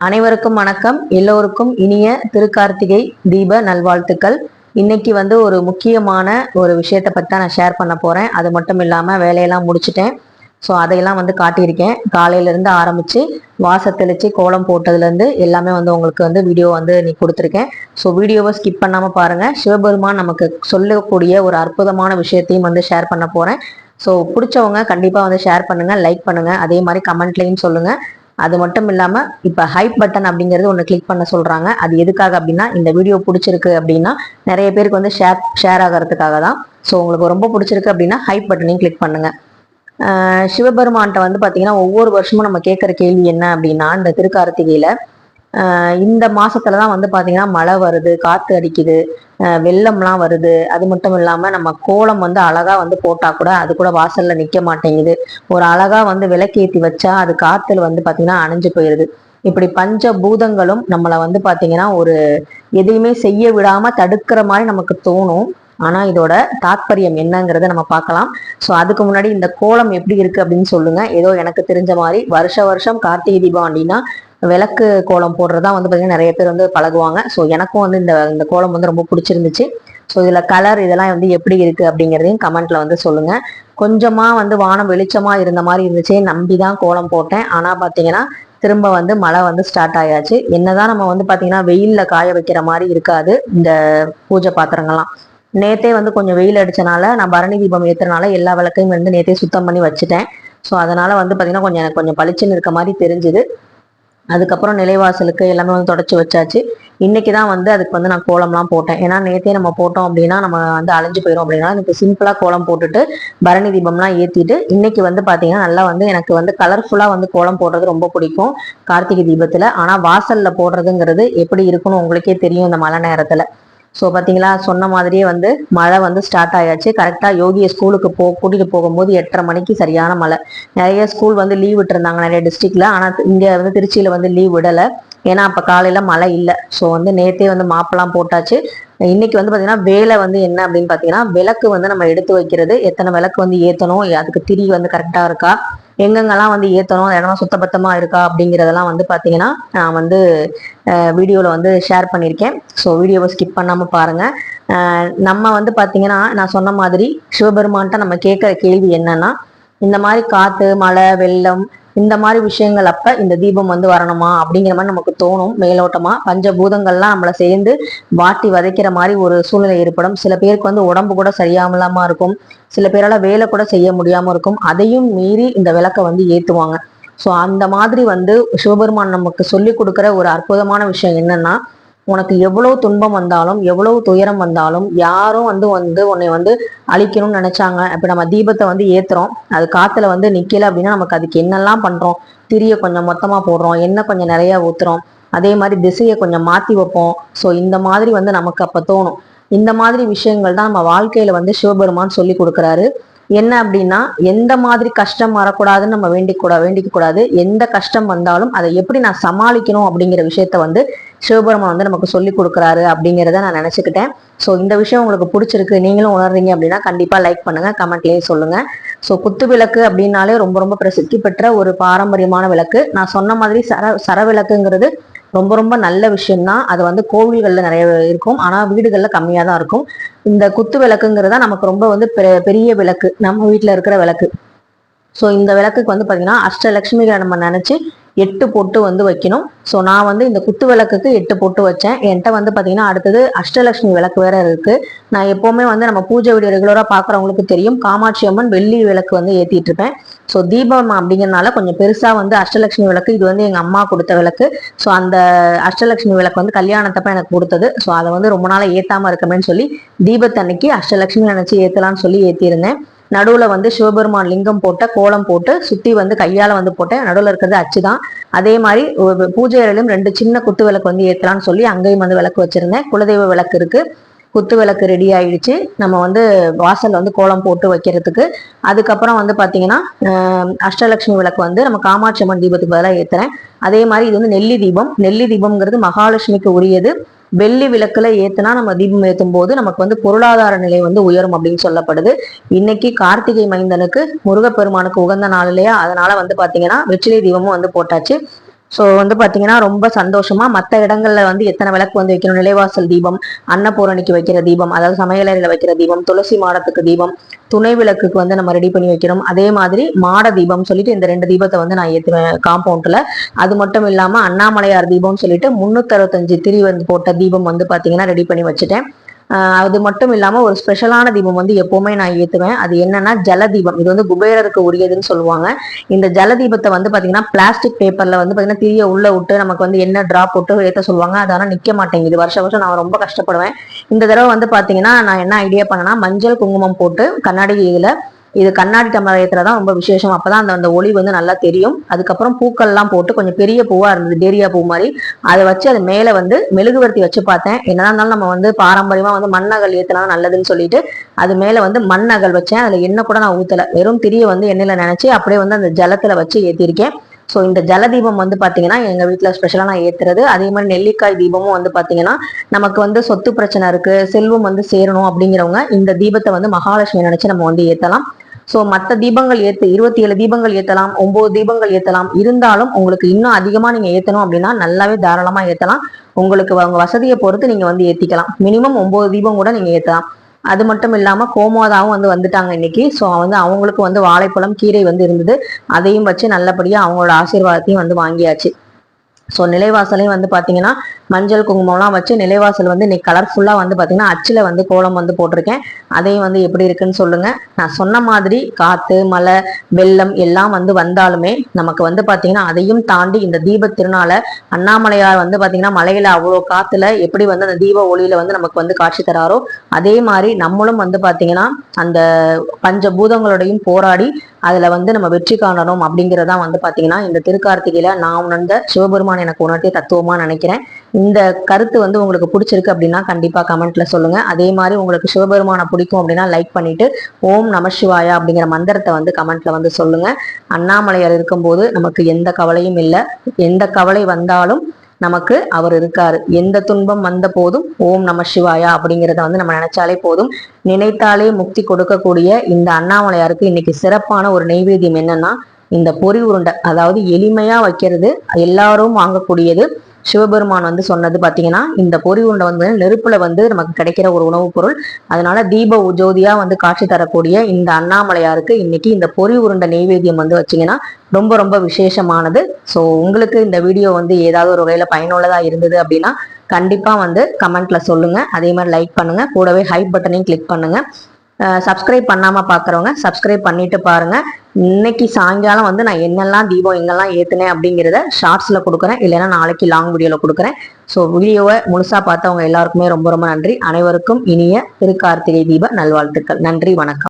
அனைவருக்கும் வணக்கம். எல்லோருக்கும் இனிய திருக்கார்த்திகை தீப நல்வாழ்த்துக்கள். இன்னைக்கு வந்து ஒரு முக்கியமான ஒரு விஷயத்தை பற்றி தான் நான் ஷேர் பண்ண போறேன். அது மட்டும் இல்லாமல் வேலையெல்லாம் முடிச்சிட்டேன். ஸோ அதையெல்லாம் வந்து காட்டியிருக்கேன். காலையிலேருந்து ஆரம்பித்து ஆரம்பிச்சு வாச கோலம் போட்டதுலேருந்து எல்லாமே வந்து உங்களுக்கு வந்து வீடியோ வந்து நீ கொடுத்துருக்கேன். ஸோ வீடியோவை ஸ்கிப் பண்ணாமல் பாருங்கள் சிவபெருமான் நமக்கு சொல்லக்கூடிய ஒரு அற்புதமான விஷயத்தையும் வந்து ஷேர் பண்ண போகிறேன் ஸோ பிடிச்சவங்க கண்டிப்பாக வந்து ஷேர் பண்ணுங்கள் லைக் பண்ணுங்கள் அதே மாதிரி கமெண்ட்லேயும் சொல்லுங்கள் அது மட்டும் இல்லாமல் இப்போ ஹைப் பட்டன் அப்படிங்கிறது ஒன்று கிளிக் பண்ண சொல்கிறாங்க அது எதுக்காக அப்படின்னா இந்த வீடியோ பிடிச்சிருக்கு அப்படின்னா நிறைய பேருக்கு வந்து ஷேர் ஷேர் ஆகிறதுக்காக தான். ஸோ உங்களுக்கு ரொம்ப பிடிச்சிருக்கு அப்படின்னா ஹைப் பட்டனையும் கிளிக் பண்ணுங்கள் சிவபெருமான்கிட்ட வந்து பார்த்தீங்கன்னா ஒவ்வொரு வருஷமும் நம்ம கேட்குற கேள்வி என்ன அப்படின்னா இந்த திருக்கார்த்திகையில் இந்த மாசத்துல தான் வந்து பாத்தீங்கன்னா மழை வருது காத்து அடிக்குது ஆஹ் வெள்ளம்லாம் வருது. அது மட்டும் இல்லாம நம்ம கோலம் வந்து அழகா வந்து போட்டா கூட அது கூட வாசல்ல நிக்க மாட்டேங்குது. ஒரு அழகா வந்து விளக்கேத்தி வச்சா அது காத்துல வந்து பாத்தீங்கன்னா அணைஞ்சு போயிருது. இப்படி பஞ்ச பூதங்களும் நம்மளை வந்து பாத்தீங்கன்னா ஒரு எதையுமே செய்ய விடாம தடுக்கிற மாதிரி நமக்கு தோணும். ஆனா இதோட தாத்பரியம் என்னங்கிறத நம்ம பார்க்கலாம். ஸோ அதுக்கு முன்னாடி இந்த கோலம் எப்படி இருக்கு அப்படின்னு சொல்லுங்க. ஏதோ எனக்கு தெரிஞ்ச மாதிரி வருஷ வருஷம் கார்த்திகை தீபம் அப்படின்னா விளக்கு கோலம் போடுறதா வந்து பார்த்தீங்கன்னா நிறைய பேர் வந்து பழகுவாங்க. ஸோ எனக்கும் வந்து இந்த இந்த கோலம் வந்து ரொம்ப பிடிச்சிருந்துச்சு. ஸோ இதில் கலர் இதெல்லாம் வந்து எப்படி இருக்குது அப்படிங்கிறதையும் கமெண்ட்டில் வந்து சொல்லுங்கள் கொஞ்சமாக வந்து வானம் வெளிச்சமாக இருந்த மாதிரி இருந்துச்சு நம்பி தான் கோலம் போட்டேன். ஆனால் பார்த்தீங்கன்னா திரும்ப வந்து மழை வந்து ஸ்டார்ட் ஆயாச்சு. என்னதான் நம்ம வந்து பார்த்தீங்கன்னா வெயிலில் காய வைக்கிற மாதிரி இருக்காது இந்த பூஜை பாத்திரங்கள்லாம். நேத்தே வந்து கொஞ்சம் வெயில் அடிச்சனால நான் பரணி தீபம் ஏற்றுறனால எல்லா விளக்கையும் வந்து நேத்தே சுத்தம் பண்ணி வச்சுட்டேன். ஸோ அதனால வந்து பார்த்தீங்கன்னா கொஞ்சம் எனக்கு கொஞ்சம் பளிச்சுன்னு இருக்க மாதிரி தெரிஞ்சுது. அதுக்கப்புறம் நிலைவாசலுக்கு எல்லாமே வந்து தொடச்சி வச்சாச்சு. இன்னைக்கு தான் வந்து அதுக்கு வந்து நான் கோலம்லாம் போட்டேன். ஏன்னா நேற்றே நம்ம போட்டோம் அப்படின்னா நம்ம வந்து அழிஞ்சு போயிடும் அப்படின்னா எனக்கு சிம்பிளாக கோலம் போட்டுட்டு பரணி தீபம்லாம் ஏற்றிட்டு இன்னைக்கு வந்து பார்த்தீங்கன்னா நல்லா வந்து எனக்கு வந்து கலர்ஃபுல்லாக வந்து கோலம் போடுறது ரொம்ப பிடிக்கும். கார்த்திகை தீபத்தில். ஆனால் வாசலில் போடுறதுங்கிறது எப்படி இருக்கும்னு உங்களுக்கே தெரியும் இந்த மழை நேரத்தில். ஸோ பார்த்தீங்களா சொன்ன மாதிரியே வந்து மழை வந்து ஸ்டார்ட் ஆயாச்சு. கரெக்டாக யோகியை ஸ்கூலுக்கு போ கூட்டிகிட்டு போகும்போது எட்டரை மணிக்கு சரியான மழை. நிறைய ஸ்கூல் வந்து லீவ் விட்டுருந்தாங்க நிறைய டிஸ்ட்ரிக்டில் ஆனால் இங்கே வந்து திருச்சியில் வந்து லீவ் விடலை. ஏன்னா அப்போ காலையில் மழை இல்லை. ஸோ வந்து நேத்தே வந்து மாப்பெல்லாம் போட்டாச்சு. இன்னைக்கு வந்து பார்த்தீங்கன்னா வேலை வந்து என்ன அப்படின்னு பார்த்தீங்கன்னா விளக்கு வந்து நம்ம எடுத்து வைக்கிறது. எத்தனை விளக்கு வந்து ஏற்றணும் அதுக்கு திரி வந்து கரெக்டாக இருக்கா? எங்கெங்கெல்லாம் வந்து ஏற்றணும் அந்த இடம் சுத்தபத்தமாக இருக்கா அப்படிங்கிறதெல்லாம் வந்து பார்த்தீங்கன்னா நான் வந்து வீடியோவில் வந்து ஷேர் பண்ணியிருக்கேன். ஸோ வீடியோவை ஸ்கிப் பண்ணாமல் பாருங்கள் நம்ம வந்து பார்த்தீங்கன்னா நான் சொன்ன மாதிரி சிவபெருமான்ட்ட நம்ம கேட்குற கேள்வி என்னன்னா இந்த மாதிரி காற்று மழை வெள்ளம் இந்த மாதிரி விஷயங்கள் அப்ப இந்த தீபம் வந்து வரணுமா அப்படிங்கிற மாதிரி நமக்கு தோணும். மேலோட்டமா பஞ்சபூதங்கள்லாம் நம்மளை சேர்ந்து வாட்டி வதைக்கிற மாதிரி ஒரு சூழ்நிலை ஏற்படும். சில பேருக்கு வந்து உடம்பு கூட சரியாமலாம இருக்கும். சில பேரால வேலை கூட செய்ய முடியாம இருக்கும். அதையும் மீறி இந்த விளக்கை வந்து ஏத்துவாங்க. ஸோ அந்த மாதிரி வந்து சிவபெருமான் நமக்கு சொல்லி கொடுக்குற ஒரு அற்புதமான விஷயம் என்னன்னா உனக்கு எவ்வளவு துன்பம் வந்தாலும் எவ்வளவு துயரம் வந்தாலும் யாரும் வந்து வந்து உன்னை வந்து அழிக்கணும்னு நினைச்சாங்க. இப்ப நம்ம தீபத்தை வந்து ஏத்துறோம். அது காத்துல வந்து நிக்கல அப்படின்னா நமக்கு அதுக்கு என்னெல்லாம் பண்றோம்? திரிய கொஞ்சம் மொத்தமா போடுறோம். எண்ணெய் கொஞ்சம் நிறைய ஊத்துறோம். அதே மாதிரி திசையை கொஞ்சம் மாத்தி வைப்போம். ஸோ இந்த மாதிரி வந்து நமக்கு அப்ப தோணும். இந்த மாதிரி விஷயங்கள் தான் நம்ம வாழ்க்கையில வந்து சிவபெருமான் சொல்லி கொடுக்குறாரு. என்ன அப்படின்னா எந்த மாதிரி கஷ்டம் வரக்கூடாதுன்னு நம்ம வேண்டிக்க வேண்டிக்க கூடாது எந்த கஷ்டம் வந்தாலும் அதை எப்படி நான் சமாளிக்கணும் அப்படிங்கிற விஷயத்த வந்து சிவபெருமான் வந்து நமக்கு சொல்லி கொடுக்குறாரு அப்படிங்கிறத நான் நினைச்சுக்கிட்டேன். ஸோ இந்த விஷயம் உங்களுக்கு பிடிச்சிருக்கு நீங்களும் உணர்றீங்க அப்படின்னா கண்டிப்பா லைக் பண்ணுங்க கமெண்ட்லயும் சொல்லுங்க. ஸோ குத்து விளக்கு அப்படின்னாலே ரொம்ப ரொம்ப பிரசித்தி பெற்ற ஒரு பாரம்பரியமான விளக்கு. நான் சொன்ன மாதிரி சர சர விளக்குங்கிறது ரொம்ப ரொம்ப நல்ல விஷயம்தான் அது வந்து கோவில்கள்ல நிறைய இருக்கும். ஆனா வீடுகள்ல கம்மியாக தான் இருக்கும். இந்த குத்து விளக்குங்கிறது தான் நமக்கு ரொம்ப வந்து பெ- பெரிய விளக்கு. நம்ம வீட்டில் இருக்கிற விளக்கு. ஸோ இந்த விளக்குக்கு வந்து பாத்தீங்கன்னா அஷ்டலட்சுமிகளை நம்ம நினைச்சு எட்டு பொட்டு வந்து வைக்கணும். ஸோ நான் வந்து இந்த குத்து விளக்குக்கு எட்டு பொட்டு வச்சேன். என்கிட்ட வந்து பார்த்தீங்கன்னா அடுத்தது அஷ்டலட்சுமி விளக்கு வேற இருக்கு. நான் எப்போவுமே வந்து நம்ம பூஜை வீடியோ ரெகுலராக பார்க்குறவங்களுக்கு தெரியும். காமாட்சி அம்மன் வெள்ளி விளக்கு வந்து ஏற்றிட்டு இருப்பேன். ஸோ தீபம் அப்படிங்கறதுனால கொஞ்சம் பெருசாக வந்து அஷ்டலட்சுமி விளக்கு இது வந்து எங்கள் அம்மா கொடுத்த விளக்கு. ஸோ அந்த அஷ்டலட்சுமி விளக்கு வந்து கல்யாணத்தப்ப எனக்கு கொடுத்தது. ஸோ அதை வந்து ரொம்ப நாளாக ஏற்றாமல் இருக்கமேன்னு சொல்லி தீபத்தன்னைக்கு அஷ்டலட்சுமி நினச்சி ஏற்றலான்னு சொல்லி ஏற்றிருந்தேன் நடுவில் வந்து சிவபெருமான் லிங்கம் போட்ட கோலம் போட்டு சுற்றி வந்து கையால் வந்து போட்டேன் நடுவில் இருக்கிறது அச்சு தான் அதே மாதிரி பூஜை அறையிலும் ரெண்டு சின்ன குத்து விளக்கு வந்து ஏத்தலாம்னு சொல்லி அங்கேயும் வந்து விளக்கு வச்சிருந்தேன். குலதெய்வ விளக்கு இருக்கு. குத்து விளக்கு ரெடி ஆயிடுச்சு. நம்ம வந்து வாசல் வந்து கோலம் போட்டு வைக்கிறதுக்கு. அதுக்கப்புறம் வந்து பார்த்தீங்கன்னா அஷ்டலட்சுமி விளக்கு வந்து நம்ம காமாட்சி அம்மன் தீபத்துக்கு பதிலாக ஏத்துறேன். அதே மாதிரி இது வந்து நெல்லி தீபம். நெல்லி தீபம்ங்கிறது மகாலட்சுமிக்கு உரியது. வெள்ளி விளக்குல ஏத்துனா நம்ம தீபம் ஏத்தும் போது நமக்கு வந்து பொருளாதார நிலை வந்து உயரும் அப்படின்னு சொல்லப்படுது. இன்னைக்கு கார்த்திகை மைந்தனுக்கு முருகப்பெருமானுக்கு உகந்த நாள் இல்லையா? அதனால வந்து பாத்தீங்கன்னா வெற்றிலை தீபமும் வந்து போட்டாச்சு. ஸோ வந்து பார்த்தீங்கன்னா ரொம்ப சந்தோஷமா மற்ற இடங்கள்ல வந்து எத்தனை விளக்கு வந்து வைக்கணும்? நிலைவாசல் தீபம் அன்னபூரணிக்கு வைக்கிற தீபம் அதாவது சமையலறையில் வைக்கிற தீபம் துளசி மாடத்துக்கு தீபம் துணை விளக்குக்கு வந்து நம்ம ரெடி பண்ணி வைக்கணும். அதே மாதிரி மாட தீபம் சொல்லிட்டு இந்த ரெண்டு தீபத்தை வந்து நான் ஏற்றுவேன் காம்பவுண்ட்ல அது மட்டும் இல்லாமல் அண்ணாமலையார் தீபம்னு சொல்லிட்டு முன்னூத்தி அறுபத்தஞ்சு திரி வந்து போட்ட தீபம் வந்து பார்த்தீங்கன்னா ரெடி பண்ணி வச்சுட்டேன். அது மட்டும் இல்லாமல் ஒரு ஸ்பெஷலான தீபம் வந்து எப்போவுமே நான் ஏற்றுவேன் அது என்னன்னா ஜலதீபம் இது வந்து குபேரருக்கு உரியதுன்னு சொல்லுவாங்க. இந்த ஜலதீபத்தை வந்து பார்த்தீங்கன்னா பிளாஸ்டிக் பேப்பரில் வந்து பார்த்தீங்கன்னா திரிய உள்ள விட்டு நமக்கு வந்து என்ன ட்ராப் போட்டு ஏற்ற சொல்லுவாங்க. அதெல்லாம் நிற்க மாட்டேங்குது. வருஷம் வருஷம் நான் ரொம்ப கஷ்டப்படுவேன். இந்த தடவை வந்து பார்த்தீங்கன்னா நான் என்ன ஐடியா பண்ணேன்னா மஞ்சள் குங்குமம் போட்டு கண்ணாடி இதில் இது கண்ணாடி டமரத்தில் தான் ரொம்ப விசேஷம். அப்போ தான் அந்த அந்த ஒளி வந்து நல்லா தெரியும். அதுக்கப்புறம் பூக்கள்லாம் போட்டு கொஞ்சம் பெரிய பூவாக இருந்தது டேரியா பூ மாதிரி. அதை வச்சு அது மேலே வந்து மெழுகுவர்த்தி வச்சு பார்த்தேன். என்னதான் இருந்தாலும் நம்ம வந்து பாரம்பரியமாக வந்து மண்ணகல் ஏத்தலாம் நல்லதுன்னு சொல்லிட்டு அது மேலே வந்து மண்ணகல் வச்சேன். அதில் எண்ணெய் கூட நான் ஊற்றலை வெறும் திரிய வந்து எண்ணெயில் நினச்சி அப்படியே வந்து அந்த ஜலத்தில் வச்சு ஏற்றிருக்கேன் ஸோ இந்த ஜலதீபம் வந்து பார்த்தீங்கன்னா எங்கள் வீட்டில் ஸ்பெஷலாக நான் ஏற்றுறது அதே மாதிரி நெல்லிக்காய் தீபமும் வந்து பார்த்தீங்கன்னா நமக்கு வந்து சொத்து பிரச்சனை இருக்குது செல்வம் வந்து சேரணும் அப்படிங்கிறவங்க இந்த தீபத்தை வந்து மகாலட்சுமி நினச்சி நம்ம வந்து ஏற்றலாம் ஸோ மற்ற தீபங்கள் ஏற்று இருபத்தி ஏழு தீபங்கள் ஏற்றலாம் ஒன்பது தீபங்கள் ஏற்றலாம் இருந்தாலும் உங்களுக்கு இன்னும் அதிகமாக நீங்கள் ஏற்றணும் அப்படின்னா நல்லாவே தாராளமாக ஏற்றலாம் உங்களுக்கு அவங்க வசதியை பொறுத்து நீங்கள் வந்து ஏற்றிக்கலாம் மினிமம் ஒம்பது தீபம் கூட நீங்கள் ஏற்றலாம் அது மட்டும் இல்லாமல் கோமோதாவும் வந்து வந்துட்டாங்க இன்னைக்கு. ஸோ வந்து அவங்களுக்கு வந்து வாழைப்பழம் கீரை வந்து இருந்தது. அதையும் வச்சு நல்லபடியாக அவங்களோட ஆசீர்வாதத்தையும் வந்து வாங்கியாச்சு. ஸோ நிலைவாசலையும் வந்து பார்த்தீங்கன்னா மஞ்சள் குங்குமம்லாம் வச்சு நிலைவாசல் வந்து இன்னைக்கு கலர்ஃபுல்லாக வந்து பார்த்தீங்கன்னா அச்சில் வந்து கோலம் வந்து போட்டிருக்கேன். அதையும் வந்து எப்படி இருக்குன்னு சொல்லுங்கள் நான் சொன்ன மாதிரி காற்று மழை வெள்ளம் எல்லாம் வந்து வந்தாலுமே நமக்கு வந்து பார்த்தீங்கன்னா அதையும் தாண்டி இந்த தீப திருநாளை அண்ணாமலையார் வந்து பார்த்தீங்கன்னா மலையில் அவ்வளோ காற்றுல எப்படி வந்து அந்த தீப ஒளியில் வந்து நமக்கு வந்து காட்சி தராரோ அதே மாதிரி நம்மளும் வந்து பார்த்தீங்கன்னா அந்த பஞ்ச பூதங்களோடையும் போராடி அதுல வந்து நம்ம வெற்றி காணணும் அப்படிங்கிறதா வந்து பாத்தீங்கன்னா இந்த திருக்கார்த்திகையில நான் உணர்ந்த சிவபெருமான் எனக்கு உணர்த்திய தத்துவமா நினைக்கிறேன். இந்த கருத்து வந்து உங்களுக்கு பிடிச்சிருக்கு அப்படின்னா கண்டிப்பா கமெண்ட்ல சொல்லுங்க. அதே மாதிரி உங்களுக்கு சிவபெருமானை பிடிக்கும் அப்படின்னா லைக் பண்ணிட்டு ஓம் நம சிவாயா அப்படிங்கிற மந்திரத்தை வந்து கமெண்ட்ல வந்து சொல்லுங்க. அண்ணாமலையார் இருக்கும்போது நமக்கு எந்த கவலையும் இல்லை. எந்த கவலை வந்தாலும் நமக்கு அவர் இருக்காரு. எந்த துன்பம் வந்த போதும் ஓம் நம சிவாயா அப்படிங்கிறத வந்து நம்ம நினைச்சாலே போதும். நினைத்தாலே முக்தி கொடுக்கக்கூடிய இந்த அண்ணாமலையாருக்கு இன்னைக்கு சிறப்பான ஒரு நெய்வேத்தியம் என்னன்னா இந்த பொறி உருண்டை. அதாவது எளிமையா வைக்கிறது எல்லாரும் வாங்கக்கூடியது சிவபெருமான் வந்து சொன்னது பார்த்தீங்கன்னா இந்த பொறி உருண்டை வந்து நெருப்புல வந்து நமக்கு கிடைக்கிற ஒரு உணவுப் பொருள். அதனால தீப உஜோதியாக வந்து காட்சி தரக்கூடிய இந்த அண்ணாமலையாருக்கு இன்னைக்கு இந்த பொறி உருண்டை நெய்வேத்தியம் வந்து வச்சீங்கன்னா ரொம்ப ரொம்ப விசேஷமானது. ஸோ உங்களுக்கு இந்த வீடியோ வந்து ஏதாவது ஒரு வகையில் பயனுள்ளதாக இருந்தது அப்படின்னா கண்டிப்பாக வந்து கமெண்ட்ல சொல்லுங்க. அதே மாதிரி லைக் பண்ணுங்க. கூடவே ஹைப் பட்டனையும் கிளிக் பண்ணுங்க. சப்ஸ்கிரைப் பண்ணாமல் பார்க்குறவங்க சப்ஸ்கிரைப் பண்ணிட்டு பாருங்க. இன்னைக்கு சாயங்காலம் வந்து நான் என்னெல்லாம் தீபம் எங்கெல்லாம் ஏற்றுனேன் அப்படிங்கிறத ஷார்ட்ஸில் கொடுக்குறேன். இல்லைன்னா நாளைக்கு லாங் வீடியோவில் கொடுக்குறேன். ஸோ வீடியோவை முழுசாக பார்த்தவங்க எல்லாருக்குமே ரொம்ப ரொம்ப நன்றி. அனைவருக்கும் இனிய திருக்கார்த்திகை தீப நல்வாழ்த்துக்கள். நன்றி வணக்கம்.